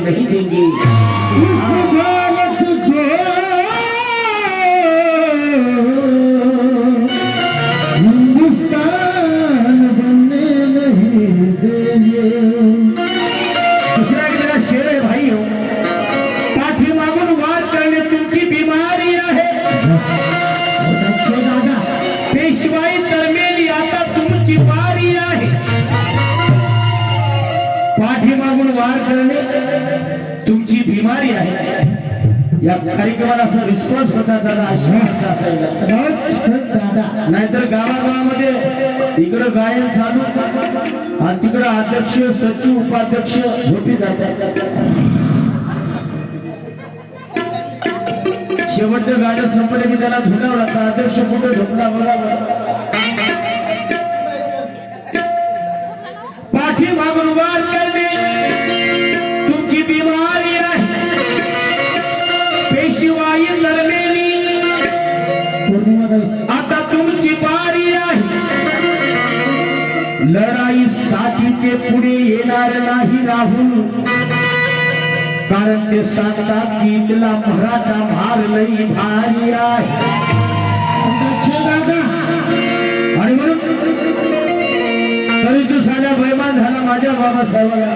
नहीं देंगे। वार करणे तुमची बिमारी आहे. या कार्यक्रमाला असा रिस्पॉन्स होता दादा आश्वास दादा. नाहीतर गावागावामध्ये इकडं गायन चालू आणि तिकडं अध्यक्ष सचिव उपाध्यक्ष झोपी जातात. शेवटचं गाणं संपलं की त्याला धुडावं लागतं. अध्यक्ष कुठे झोपला बरोबर पाठी मागून वार लढाईसाठी ते पुढे येणार नाही राहुल. कारण ते सांगतात की इथला मराठा भार लई भारी आहे. आणि म्हणून तरी तू साध्या बैमान झाला माझ्या बाबासाहेबाला.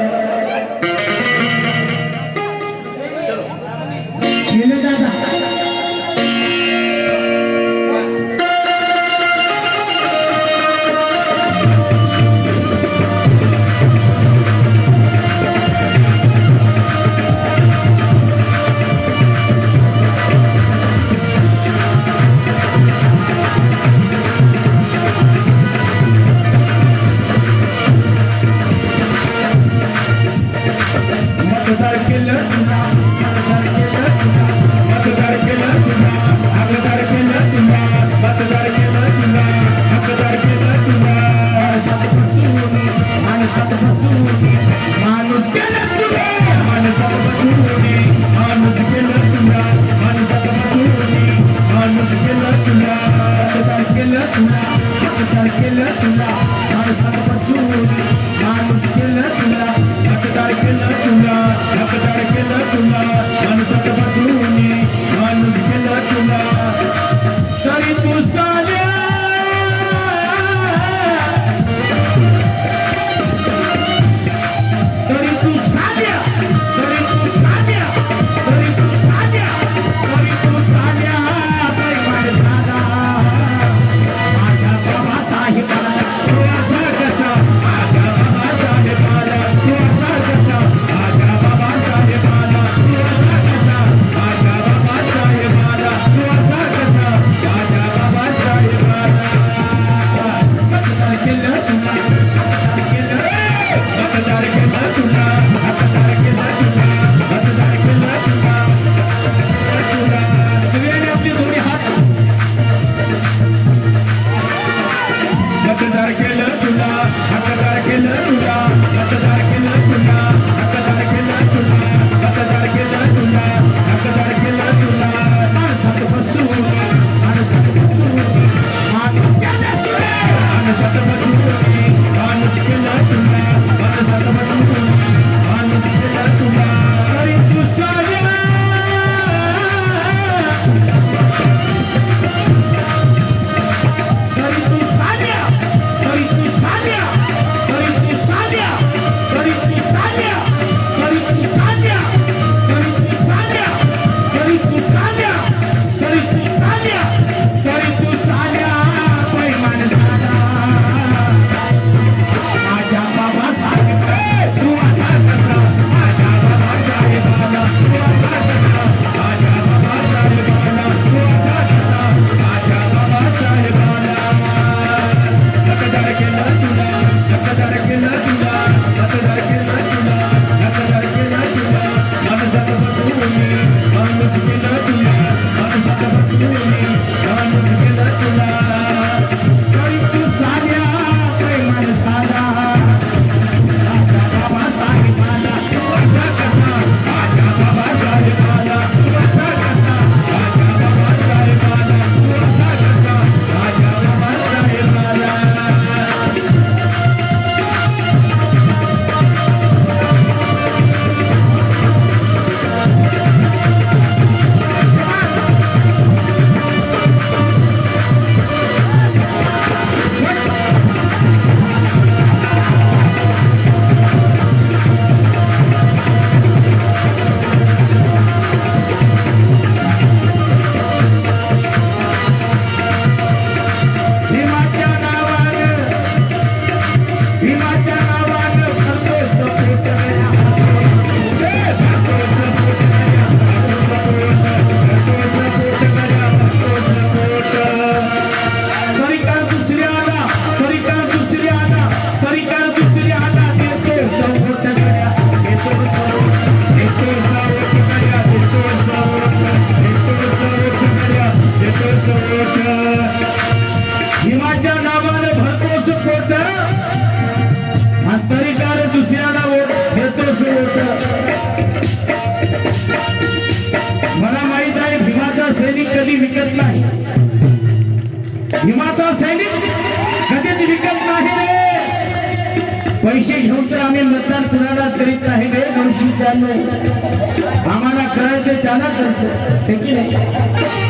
पंच्याण्णव आम्हाला कळते त्याला कळतं ते की नाही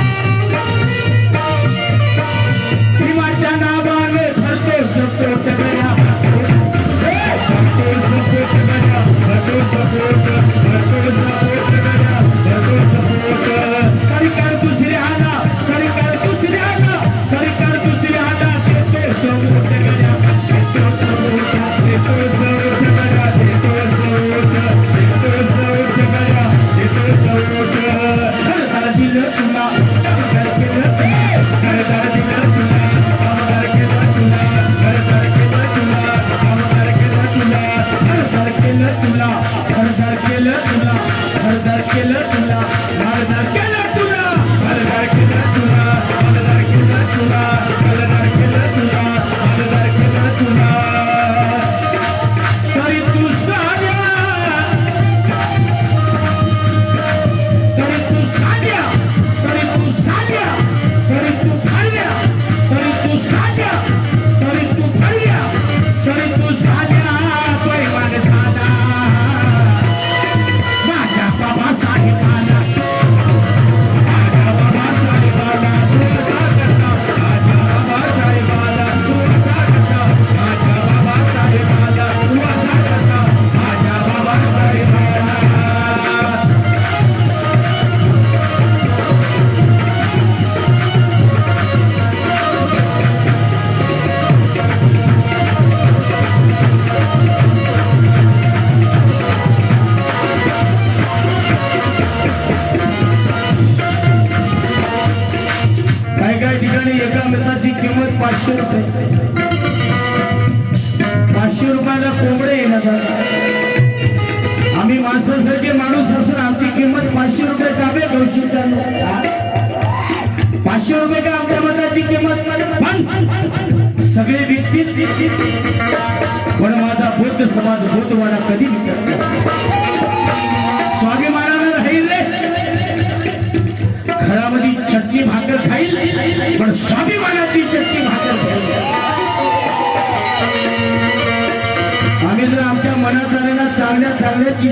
Thank you. पण माझा बौद्ध समाज बौद्धवाडा कधी विकत स्वामी महाराजांना राहील घरामध्ये चटणी भाकर खाईल पण स्वामी महाराजांची चटणी भाकर आम्ही जर आमच्या मनात आलेल्या चांगल्या चांगल्याची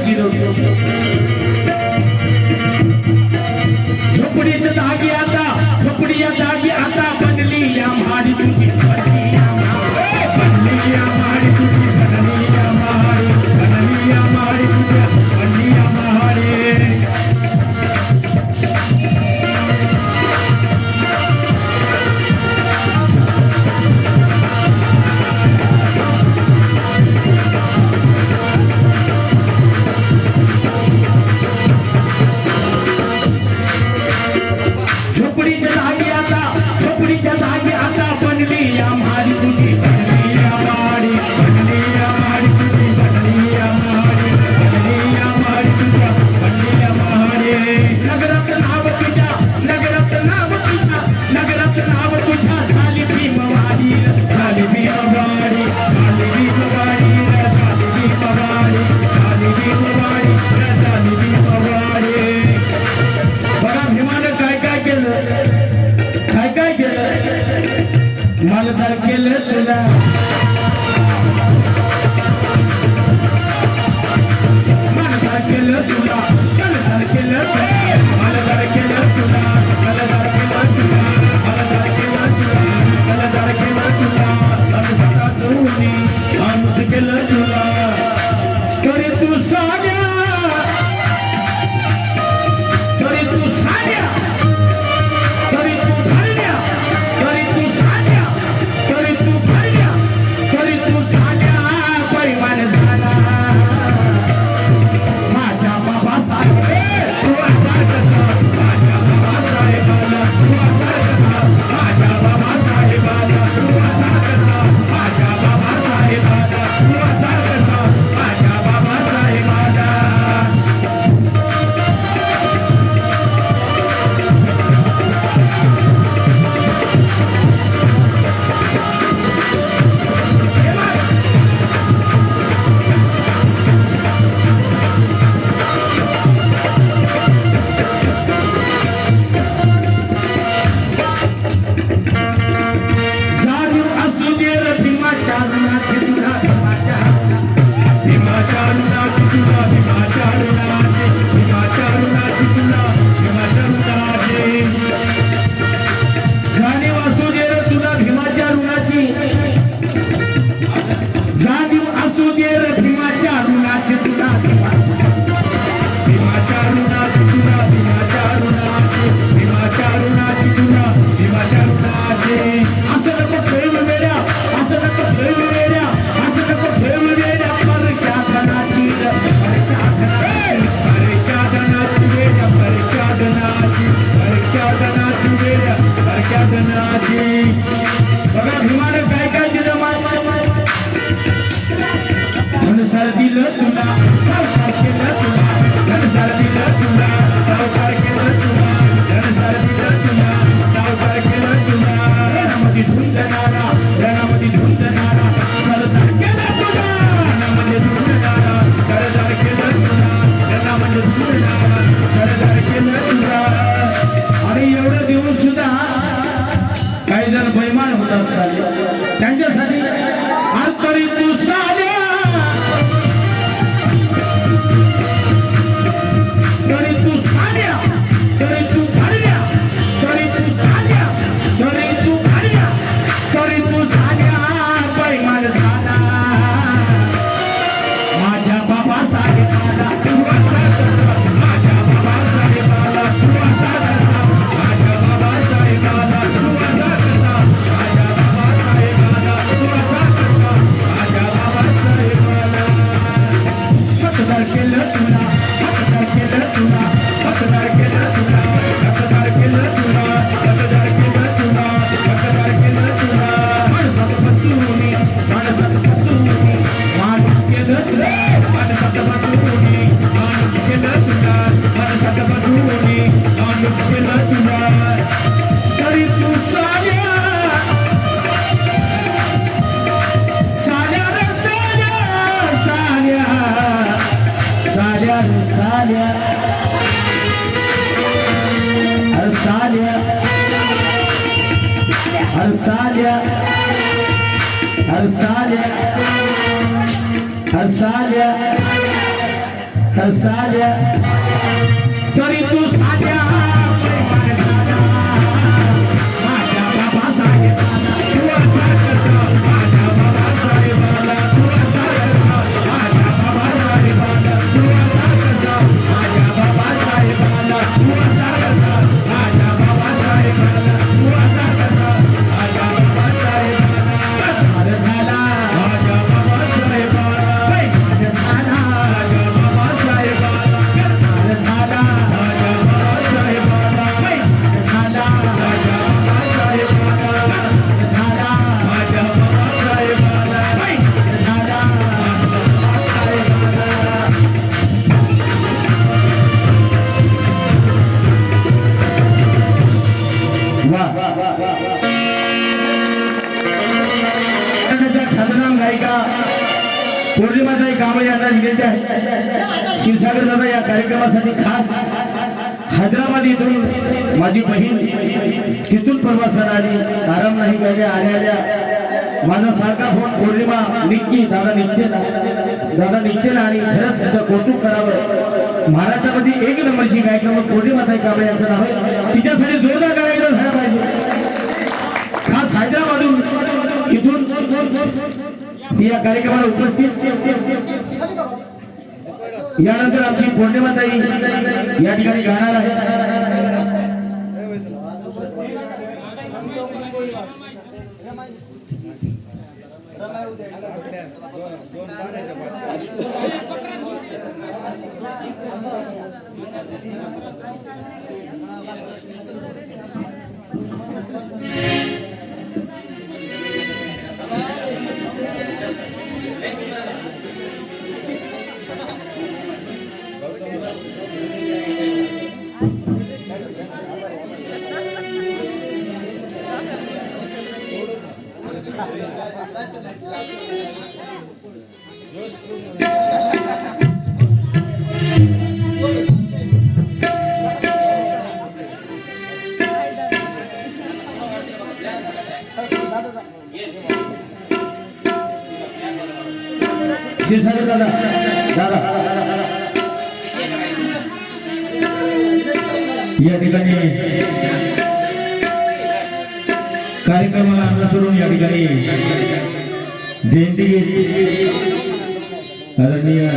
झोपडीत जागी आता झोपडी या जागी आता बनली या महाडी dançar. कार्यक्रमासाठी खास हैदराबाद इथून माझी बहीण तिथून प्रवासाला आली. आराम नाही आल्या आल्या. माझा सारखा फोन पौर्णिमा निघती दादा निघते दादा निघते ना आणि खरंच त्याचं कौतुक करावं. महाराष्ट्रामध्ये एक नंबरची गायिका पौर्णिमा ताई कांबळे यांचं नाव आहे. तिच्यासाठी जोरदार गायक झाला पाहिजे. खास हैदराबादून इथून या कार्यक्रमाला उपस्थित यानंतर आमची पौर्णिमाताई या ठिकाणी गाणार आहे. शिरसागर दादा दादा या ठिकाणी कार्यक्रमाला अनुसरून या ठिकाणी जयंती गीत आदरणीय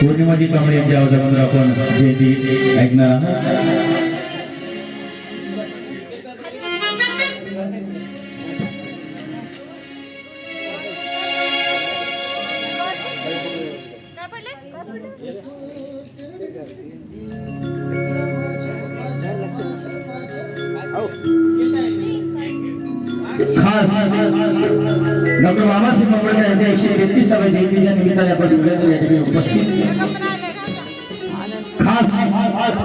पौर्णिमाजी कांबळे यांच्या आवाजाबद्दल आपण जयंती ऐकणार आहोत.